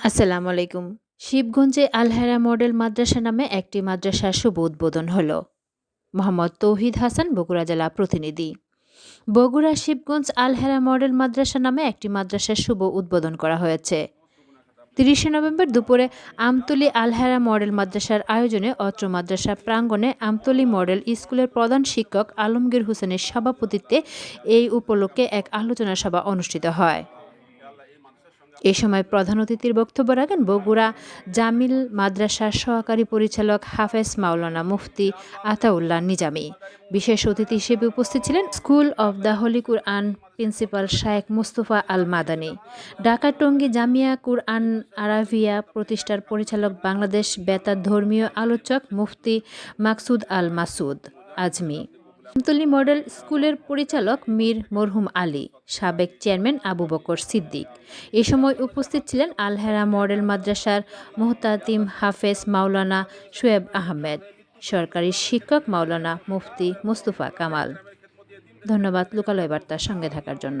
আসসালামু আলাইকুম। শিবগঞ্জে আলহেরা মডেল মাদ্রাসা নামে একটি মাদ্রাসার শুভ উদ্বোধন হল। মোহাম্মদ তৌহিদ হাসান, বগুড়া জেলা প্রতিনিধি। বগুড়া শিবগঞ্জ আলহেরা মডেল মাদ্রাসা নামে একটি মাদ্রাসার শুভ উদ্বোধন করা হয়েছে। তিরিশে নভেম্বর দুপুরে আমতলী আলহেরা মডেল মাদ্রাসার আয়োজনে অত্র মাদ্রাসা প্রাঙ্গণে আমতলি মডেল স্কুলের প্রধান শিক্ষক আলমগীর হোসেনের সভাপতিত্বে এই উপলক্ষে এক আলোচনা সভা অনুষ্ঠিত হয়। এ সময় প্রধান অতিথির বক্তব্য রাখেন বগুড়া জামিল মাদ্রাসার সহকারী পরিচালক হাফেজ মাওলানা মুফতি আতাউল্লাহ নিজামি। বিশেষ অতিথি হিসেবে উপস্থিত ছিলেন school of the holy Quran principal Sheikh Mustafa Al Madani Dhaka Tongi Jamia Quran Arabia প্রতিষ্ঠার পরিচালক বাংলাদেশ বেতার ধর্মীয় আলোচক মুফতি মাকসুদ আল মাসুদ আজমি আমতলী মডেল স্কুলের পরিচালক মীর মরহুম আলী, সাবেক চেয়ারম্যান আবু বকর সিদ্দিক। এ সময় উপস্থিত ছিলেন আলহেরা মডেল মাদ্রাসার মোহতাতিম হাফেজ মাওলানা সোয়েব আহমেদ, সরকারি শিক্ষক মাওলানা মুফতি মুস্তফা কামাল। ধন্যবাদ লোকালয় বার্তার সঙ্গে থাকার জন্য।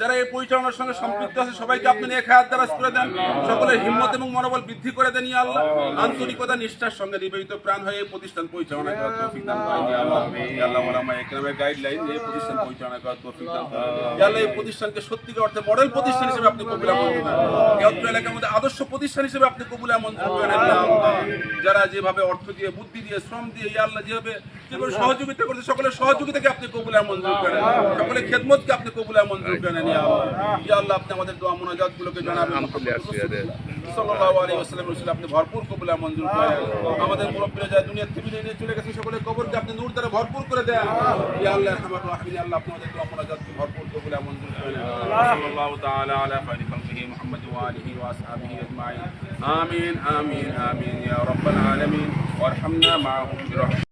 যারা এই পরিচালনার সঙ্গে সম্পৃক্ত আছে, সবাইকে আপনি নিয়ে খায়াত দ্বারাজ করে দেন। সকলের হিম্মত এবং মনোবল বৃদ্ধি করে দেন আল্লাহ। আন্তরিকতা নিষ্ঠার সঙ্গে নিবেদিত প্রাণ হয়ে এই প্রতিষ্ঠান পরিচালনা করার তৌফিক দান করেন আল্লাহ। আল্লাহ ওলামা গাইডলাইন এই প্রতিষ্ঠান পরিচালনা করার তৌফিক দান আল্লাহ, এই প্রতিষ্ঠানকে সত্যিকার অর্থে মডেল প্রতিষ্ঠান হিসেবে আপনি কবুল মঞ্জুর করেন এলাকার মধ্যে আদর্শ প্রতিষ্ঠান হিসেবে আপনি কবুল মঞ্জুর করেন যারা যেভাবে অর্থ দিয়ে, বুদ্ধি দিয়ে, শ্রম দিয়ে, ইয়া আল্লাহ, যেভাবে সহযোগিতা করছে সকলের সহযোগিতাকে আপনি মঞ্জুর করেন। সকলের খেদমতকে আপনি মঞ্জুর করেন ইয়া আল্লাহ। আপনি আমাদের দোয়া মোনাজাত গুলোকে জানাবেন সাল্লাল্লাহু আলাইহি ওয়াসাল্লাম রাসূল আপনি ভরপুর মঞ্জুর করেন। আমাদের মুরব্বিরা যারা দুনিয়া থেকে নিয়ে চলে গেছে সকলের কবরকে আপনি নূর দ্বারা ভরপুর করে দেন। ইয়া আল্লাহ রহমান রাহিম আল্লাহ আপনি আমাদের দোয়া মোনাজাতকে ভরপুর কবুল মঞ্জুর করেন। সাল্লাল্লাহু তাআলা আলা খায়রি খালকিহি মুহাম্মদ ওয়া আলিহি ওয়া আসহাবিহি আজমাইন। আমিন আমিন আমিন ইয়া রাব্বাল আলামিন। ওয়ারহামনা মাআহুম বিরহমাতিকা।